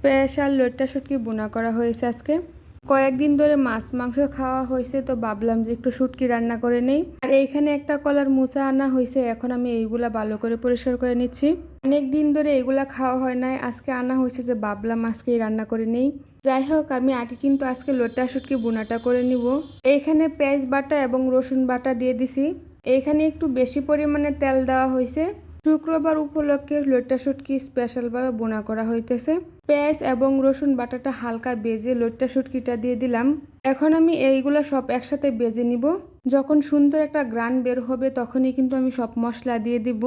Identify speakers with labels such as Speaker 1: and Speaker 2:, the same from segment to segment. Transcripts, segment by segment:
Speaker 1: Special লইট্টা শুটকি বোনা করা হয়েছে আজকে। কয়েকদিন ধরে মাছ, মাংস খাওয়া হয়েছে, তো ভাবলাম যে একটু শুটকি রান্না করে নেই। আর এইখানে একটা কলার মোচা আনা হয়েছে, এখন আমি এইগুলা ভালো করে পরিষ্কার করে নিচ্ছি। অনেক দিন ধরে এগুলা খাওয়া হয় নাই, আজকে আনা হয়েছে যে ভাবলাম আজকেই রান্না করে নেই। যাই হোক, আমি আগে কিন্তু আজকে লোটা শুটকি বোনাটা করে নিব। এইখানে পেঁয়াজ বাটা এবং রসুন বাটা দিয়ে দিছি। এইখানে একটু বেশি পরিমাণে তেল দেওয়া হয়েছে। শুক্রবার উপলক্ষে লোট্টা শুটকি স্পেশালভাবে বোনা করা হইতেছে। পেঁয়াজ এবং রসুন বাটাটা হালকা বেজে লোট্টা শুটকিটা দিয়ে দিলাম। এখন আমি এইগুলো সব একসাথে বেজে নিব। যখন সুন্দর একটা গ্রান বের হবে তখনই কিন্তু আমি সব মশলা দিয়ে দিব।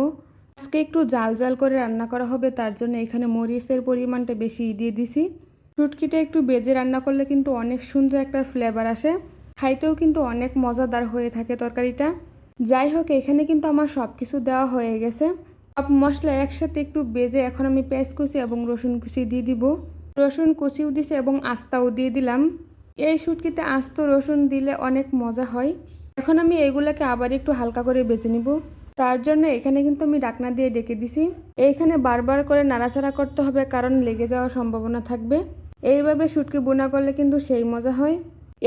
Speaker 1: আজকে একটু জাল জাল করে রান্না করা হবে, তার জন্য এখানে মরিচের পরিমাণটা বেশি দিয়ে দিছি। শুটকিটা একটু বেজে রান্না করলে কিন্তু অনেক সুন্দর একটা ফ্লেভার আসে। খাইতেও কিন্তু অনেক মজাদার হয়ে থাকে তরকারিটা। যাই হোক, এখানে কিন্তু আমার সব কিছু দেওয়া হয়ে গেছে। সব মশলা একসাথে একটু বেজে এখন আমি পেঁয়াজ কুচি এবং রসুন কুচি দিয়ে দিব। রসুন কুচিও দিছে এবং আস্তাও দিয়ে দিলাম। এই শুটকিতে আস্ত রসুন দিলে অনেক মজা হয়। এখন আমি এইগুলোকে আবার একটু হালকা করে বেজে নিব। তার জন্য এখানে কিন্তু আমি ডাকনা দিয়ে ডেকে দিছি। এইখানে বারবার করে নাড়াচাড়া করতে হবে কারণ লেগে যাওয়ার সম্ভাবনা থাকবে। এইভাবে শুটকি বোনা করলে কিন্তু সেই মজা হয়।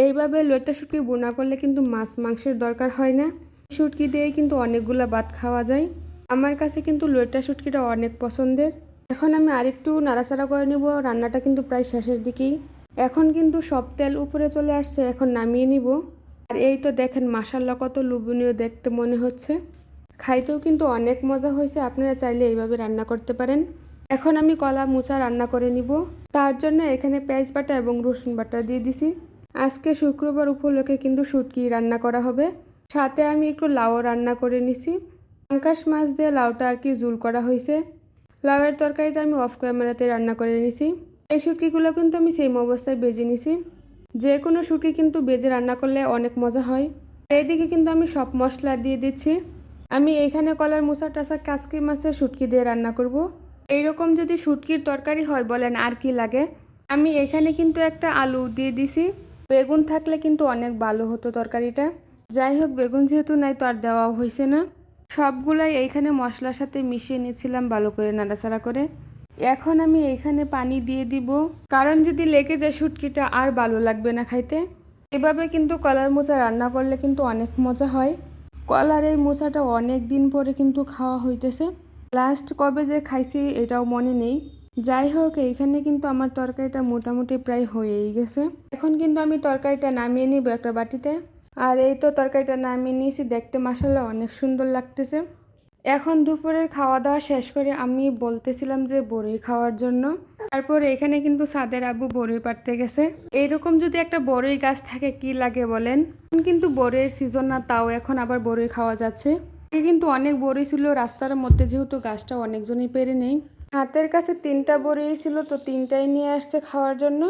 Speaker 1: এইভাবে লইট্টা শুটকি বোনা করলে কিন্তু মাছ মাংসের দরকার হয় না। শুটকি দিয়ে কিন্তু অনেকগুলো ভাত খাওয়া যায়। আমার কাছে কিন্তু লইট্টা শুটকিটা অনেক পছন্দের। এখন আমি আরেকটু নাড়াচাড়া করে নেব, রান্নাটা কিন্তু প্রায় শেষের দিকেই। এখন কিন্তু সব তেল উপরে চলে আসছে, এখন নামিয়ে নিব। আর এই তো দেখেন মাসাল্লা কত লুবনীয় দেখতে মনে হচ্ছে। খাইতেও কিন্তু অনেক মজা হয়েছে, আপনারা চাইলে এইভাবে রান্না করতে পারেন। এখন আমি কলা মুচা রান্না করে নিব। তার জন্য এখানে পেঁয়াজ বাটা এবং রসুন বাটা দিয়ে দিছি। আজকে শুক্রবার উপলক্ষে কিন্তু শুটকি রান্না করা হবে। সাথে আমি একটু লাউ রান্না করে নিছি। পাঙ্কাশ মাছ দিয়ে লাউটা আর কি জুল করা হয়েছে। লাউয়ের তরকারিটা আমি অফ ক্যামেরাতে রান্না করে নিছি। এই শুটকিগুলো কিন্তু আমি সেম অবস্থায় বেজে নিছি। যে কোনো শুটকি কিন্তু বেজে রান্না করলে অনেক মজা হয়। এইদিকে কিন্তু আমি সব মশলা দিয়ে দিচ্ছি। আমি এইখানে কলার মোচা টাসা, কাসকি মাছের শুটকি দিয়ে রান্না করব। এইরকম যদি শুটকির তরকারি হয় বলেন আর কি লাগে। আমি এখানে কিন্তু একটা আলু দিয়ে দিছি। বেগুন থাকলে কিন্তু অনেক ভালো হতো তরকারিটা। যাই হোক, বেগুন যেহেতু নাই তো আর দেওয়া হয়েছে না। সবগুলাই এইখানে মশলার সাথে মিশিয়ে নিয়েছিলাম ভালো করে নাড়াচাড়া করে। এখন আমি এইখানে পানি দিয়ে দিব। কারণ যদি লেগে যায় শুটকিটা আর ভালো লাগবে না খাইতে। এভাবে কিন্তু কলার মোচা রান্না করলে কিন্তু অনেক মজা হয়। কলার এই মোচাটা অনেক দিন পরে কিন্তু খাওয়া হইতেছে। লাস্ট কবে যে খাইছি এটাও মনে নেই। যাই হোক, এইখানে কিন্তু আমার তরকারিটা মোটামুটি প্রায় হয়েই গেছে। এখন কিন্তু আমি তরকারিটা নামিয়ে নিব একটা বাটিতে। আর এই তো তরকারিটা নামিয়ে নিয়েছি, দেখতে মাসাল্লাহ অনেক সুন্দর লাগতেছে। এখন দুপুরের খাওয়া দাওয়া শেষ করে আমি বলতেছিলাম যে বড়ই খাওয়ার জন্য। তারপর এখানে কিন্তু সাদের আব্বু বড়ই পাড়তে গেছে। এইরকম যদি একটা বড়ই গাছ থাকে, কি লাগে বলেন? কিন্তু বড়ের সিজন না, তাও এখন আবার বড়ই খাওয়া যাচ্ছে। কিন্তু অনেক বড়ই ছিল, রাস্তার মধ্যে যেহেতু গাছটা অনেকজনই পেরে নেই। হাতের কাছে তিনটা বড়ই ছিল, তো তিনটাই নিয়ে আসছে খাওয়ার জন্য।